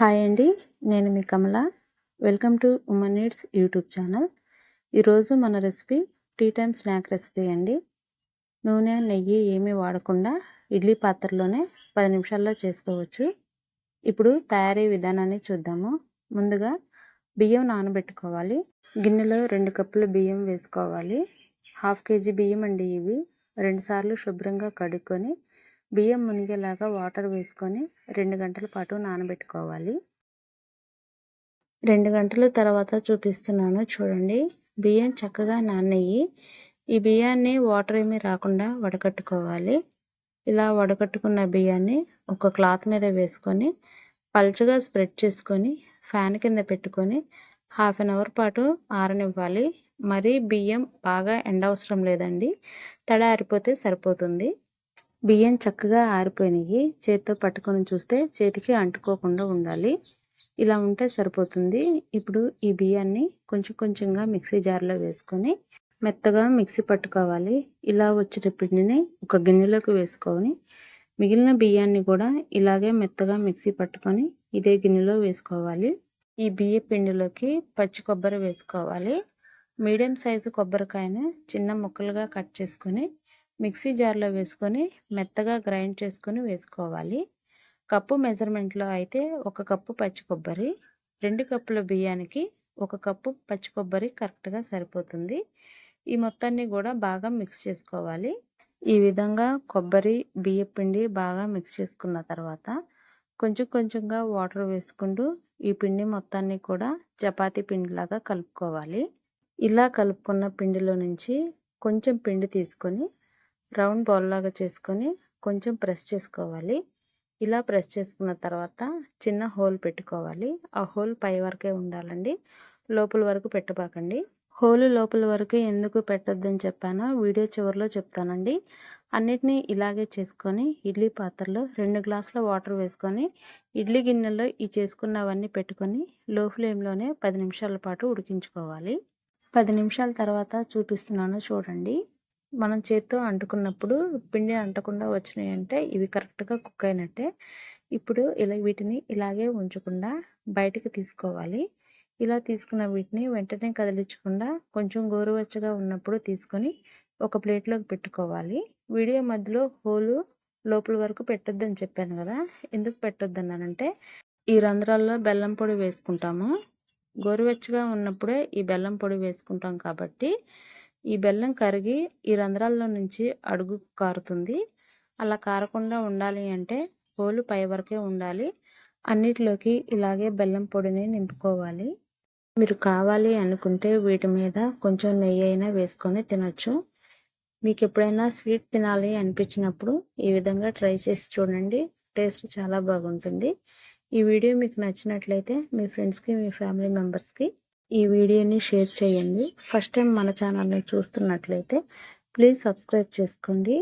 Hi అండి నేను మీ Kamala. Welcome to women needs YouTube channel. ఈరోజు మన recipe tea time snack recipe అండి. నూనె నెయ్యి ఏమీ వాడకుండా ఇడ్లీ పాత్రలోనే పది నిమిషాల్లో చేసుకోవచ్చు. ఇప్పుడు తయారీ విధానాన్ని చూద్దాము. ముందుగా బియ్యం నానబెట్టుకోవాలి. గిన్నెలో రెండు కప్పులు బియ్యం వేసుకోవాలి. హాఫ్ కేజీ బియ్యం అండి ఇవి. రెండుసార్లు శుభ్రంగా కడుక్కొని బియ్యం మునిగేలాగా వాటర్ వేసుకొని రెండు గంటల పాటు నానబెట్టుకోవాలి. రెండు గంటల తర్వాత చూపిస్తున్నాను చూడండి. బియ్యం చక్కగా నానయ్యి ఈ బియ్యాన్ని వాటర్ ఏమీ రాకుండా వడకట్టుకోవాలి. ఇలా వడకట్టుకున్న బియ్యాన్ని ఒక క్లాత్ మీద వేసుకొని పల్చగా స్ప్రెడ్ చేసుకొని ఫ్యాన్ కింద పెట్టుకొని హాఫ్ అన్ అవర్ పాటు ఆరనివ్వాలి. మరీ బియ్యం బాగా ఎండ అవసరం లేదండి. తడ ఆరిపోతే సరిపోతుంది. బియ్యం చక్కగా ఆరిపోయినాయి. చేతితో పట్టుకొని చూస్తే చేతికి అంటుకోకుండా ఉండాలి. ఇలా ఉంటే సరిపోతుంది. ఇప్పుడు ఈ బియ్యాన్ని కొంచెం కొంచెంగా మిక్సీ జార్లో వేసుకొని మెత్తగా మిక్సీ పట్టుకోవాలి. ఇలా వచ్చిన పిండిని ఒక గిన్నెలోకి వేసుకొని మిగిలిన బియ్యాన్ని కూడా ఇలాగే మెత్తగా మిక్సీ పట్టుకొని ఇదే గిన్నెలో వేసుకోవాలి. ఈ బియ్య పిండిలోకి పచ్చి కొబ్బరి వేసుకోవాలి. మీడియం సైజు కొబ్బరికాయను చిన్న ముక్కలుగా కట్ చేసుకొని మిక్సీ జార్లో వేసుకొని మెత్తగా గ్రైండ్ చేసుకొని వేసుకోవాలి. కప్పు మెజర్మెంట్లో అయితే ఒక కప్పు పచ్చి కొబ్బరి రెండు కప్పుల బియ్యానికి ఒక కప్పు పచ్చి కొబ్బరి కరెక్ట్గా సరిపోతుంది. ఈ మొత్తాన్ని కూడా బాగా మిక్స్ చేసుకోవాలి. ఈ విధంగా కొబ్బరి బియ్య పిండి బాగా మిక్స్ చేసుకున్న తర్వాత కొంచెం కొంచెంగా వాటర్ వేసుకుంటూ ఈ పిండి మొత్తాన్ని కూడా చపాతీ పిండిలాగా కలుపుకోవాలి. ఇలా కలుపుకున్న పిండిలో నుంచి కొంచెం పిండి తీసుకొని రౌండ్ బౌల్ లాగా చేసుకొని కొంచెం ప్రెస్ చేసుకోవాలి. ఇలా ప్రెస్ చేసుకున్న తర్వాత చిన్న హోల్ పెట్టుకోవాలి. ఆ హోల్ పై వరకే ఉండాలండి. లోపల వరకు పెట్టబాకండి. హోల్ లోపల వరకు ఎందుకు పెట్టొద్దని చెప్పానో వీడియో చివరిలో చెప్తానండి. అన్నిటినీ ఇలాగే చేసుకొని ఇడ్లీ పాత్రలో రెండు గ్లాసుల వాటర్ వేసుకొని ఇడ్లీ గిన్నెలో ఈ చేసుకున్నవన్నీ పెట్టుకొని లో ఫ్లేమ్లోనే పది నిమిషాల పాటు ఉడికించుకోవాలి. పది నిమిషాల తర్వాత చూపిస్తున్నాను చూడండి. మనం చేత్తో అంటుకున్నప్పుడు పిండి అంటకుండా వచ్చినాయంటే ఇవి కరెక్ట్గా కుక్ అయినట్టే. ఇప్పుడు ఇలా వీటిని ఇలాగే ఉంచకుండా బయటకు తీసుకోవాలి. ఇలా తీసుకున్న వీటిని వెంటనే కదిలించకుండా కొంచెం గోరువెచ్చగా ఉన్నప్పుడు తీసుకొని ఒక ప్లేట్లోకి పెట్టుకోవాలి. వీడియో మధ్యలో హోలు లోపల వరకు పెట్టొద్దని చెప్పాను కదా! ఎందుకు పెట్టొద్దన్నానంటే ఈ రంధ్రాల్లో బెల్లం పొడి వేసుకుంటాము. గోరువెచ్చగా ఉన్నప్పుడే ఈ బెల్లం పొడి వేసుకుంటాం కాబట్టి ఈ బెల్లం కరిగి ఈ రంధ్రాల్లో నుంచి అడుగు కారుతుంది. అలా కారకుండా ఉండాలి అంటే హోలు పై వరకే ఉండాలి. అన్నిటిలోకి ఇలాగే బెల్లం పొడిని నింపుకోవాలి. మీరు కావాలి అనుకుంటే వీటి మీద కొంచెం నెయ్యి అయినా వేసుకొని తినొచ్చు. మీకు ఎప్పుడైనా స్వీట్ తినాలి అనిపించినప్పుడు ఈ విధంగా ట్రై చేసి చూడండి. టేస్ట్ చాలా బాగుంటుంది. ఈ వీడియో మీకు నచ్చినట్లయితే మీ ఫ్రెండ్స్కి మీ ఫ్యామిలీ మెంబర్స్కి ఈ వీడియోని షేర్ చేయండి. ఫస్ట్ టైం మన ఛానల్ని చూస్తున్నట్లయితే ప్లీజ్ సబ్స్క్రైబ్ చేసుకోండి.